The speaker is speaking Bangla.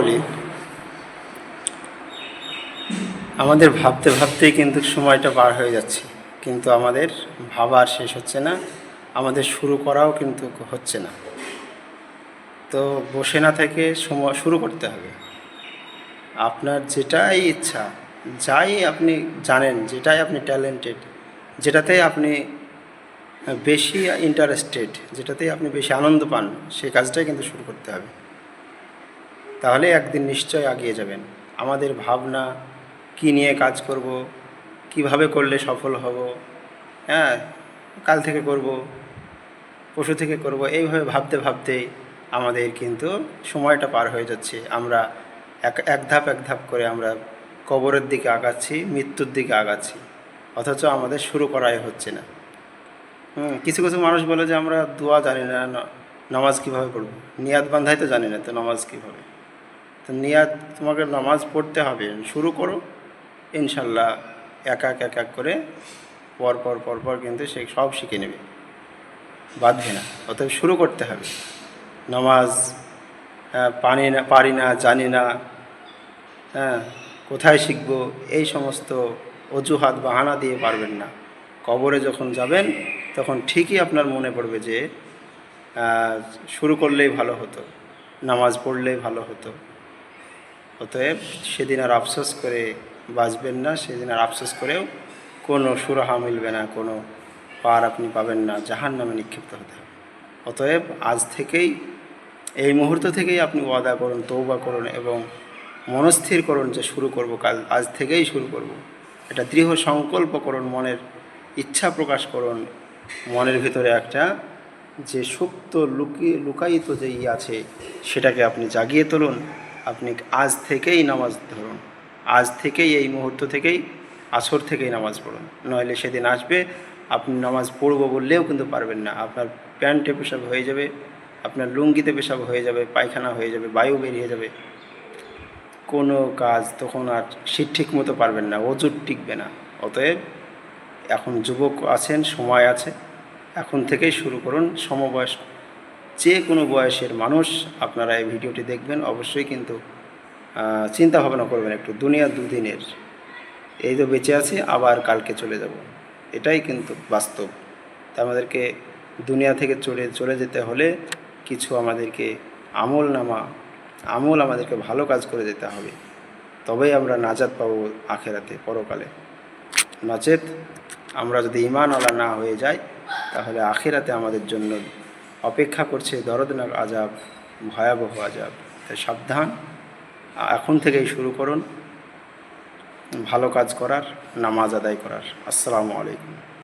বলি, আমাদের ভাবতে ভাবতেই কিন্তু সময়টা পার হয়ে যাচ্ছে, কিন্তু আমাদের ভাবার শেষ হচ্ছে না, আমাদের শুরু করাও কিন্তু হচ্ছে না। তো বসে না থেকে সময় শুরু করতে হবে। আপনার যেটাই ইচ্ছা, যাই আপনি জানেন, যেটাই আপনি ট্যালেন্টেড যেটাতে আপনি বেশি ইন্টারেস্টেড যেটাতেই আপনি বেশি আনন্দ পান, সেই কাজটাই কিন্তু শুরু করতে হবে। তাহলে একদিন নিশ্চয় এগিয়ে যাবেন। আমাদের ভাবনা, কী নিয়ে কাজ করব, কীভাবে করলে সফল হব হ্যাঁ কাল থেকে করব পশু থেকে করব, এইভাবে ভাবতে ভাবতেই আমাদের কিন্তু সময়টা পার হয়ে যাচ্ছে। আমরা এক এক ধাপ এক ধাপ করে আমরা কবরের দিকে আগাচ্ছি, মৃত্যুর দিকে আগাচ্ছি। অথচ আমাদের শুরু করাই হচ্ছে না। কিছু কিছু মানুষ বলে যে আমরা দোয়া জানি না, ন- নামাজ কীভাবে পড়ব? নিয়াদ বান্ধাই তো জানি না তো নামাজ কীভাবে? তো নিয়াদ তোমাকে নামাজ পড়তে হবে। শুরু করো। ইনশাল্লাহ এক এক এক এক করে পরপর পর পর পর কিন্তু সে সব শিখে নেবে। বাঁধবে না। অতএব শুরু করতে হবে। নামাজ হ্যাঁ, পানি না পারি না জানি না হ্যাঁ কোথায় শিখব এই সমস্ত অজুহাত বাহানা দিয়ে পারবেন না। কবরে যখন যাবেন তখন ঠিকই আপনার মনে পড়বে যে শুরু করলেই ভালো হতো নামাজ পড়লেই ভালো হতো। অতএব সেদিন আর আফসোস করে বাঁচবেন না, সেদিন আর আফসোস করেও কোনো সুরাহা মিলবে না, কোনো পার আপনি পাবেন না জাহান নামে নিক্ষিপ্ত হতে হবে। অতএব আজ থেকেই, এই মুহূর্ত থেকেই আপনি ওয়াদা করুন তৌবা করুন এবং মনস্থির করুন যে শুরু করব, কাল আজ থেকেই শুরু করব। এটা দৃঢ় সংকল্প করুন, মনের ইচ্ছা প্রকাশ করুন, মনের ভিতরে একটা যে সুপ্ত লুকিয়ে লুকায়িত যে ই আছে, সেটাকে আপনি জাগিয়ে তুলুন। আপনি আজ থেকেই নামাজ ধরুন। আজ থেকেই এই মুহূর্ত থেকেই আসর থেকেই নামাজ পড়ুন। নইলে সেদিন আসবে, আপনি নামাজ পড়ব বললেও কিন্তু পারবেন না। আপনার প্যান্টে পেশাব হয়ে যাবে, আপনার লুঙ্গিতে পেশাব হয়ে যাবে, পায়খানা হয়ে যাবে, বায়ু বেরিয়ে যাবে। কোনো কাজ তখন আর শীত ঠিক মতো পারবেন না ওজুর টিকবে না। অতএব এখন যুবক আছেন, সময় আছে। এখন থেকেই শুরু করুন সমবয়স যে কোনো বয়সের মানুষ আপনারা এই ভিডিওটি দেখবেন, অবশ্যই কিন্তু চিন্তা ভাবনা করবেন একটু দুনিয়া দুদিনের। এই তো বেঁচে আছি, আবার কালকে চলে যাব। এটাই কিন্তু বাস্তব। তা আমাদেরকে দুনিয়া থেকে চলে চলে যেতে হলে কিছু আমাদেরকে আমল নামা, আমল আমাদেরকে ভালো কাজ করে যেতে হবে। তবেই আমরা নাজাত পাবো আখেরাতে, পরকালে। নচেত আমরা যদি ইমান আলা না হয়ে যাই, তাহলে আখেরাতে আমাদের জন্য অপেক্ষা করছে দরদনাক আজাব, ভয়াবহ আজাব। তাই সাবধান, এখন থেকেই শুরু করুন। ভালো কাজ করার, নামাজ আদায় করার। আসসালামু আলাইকুম।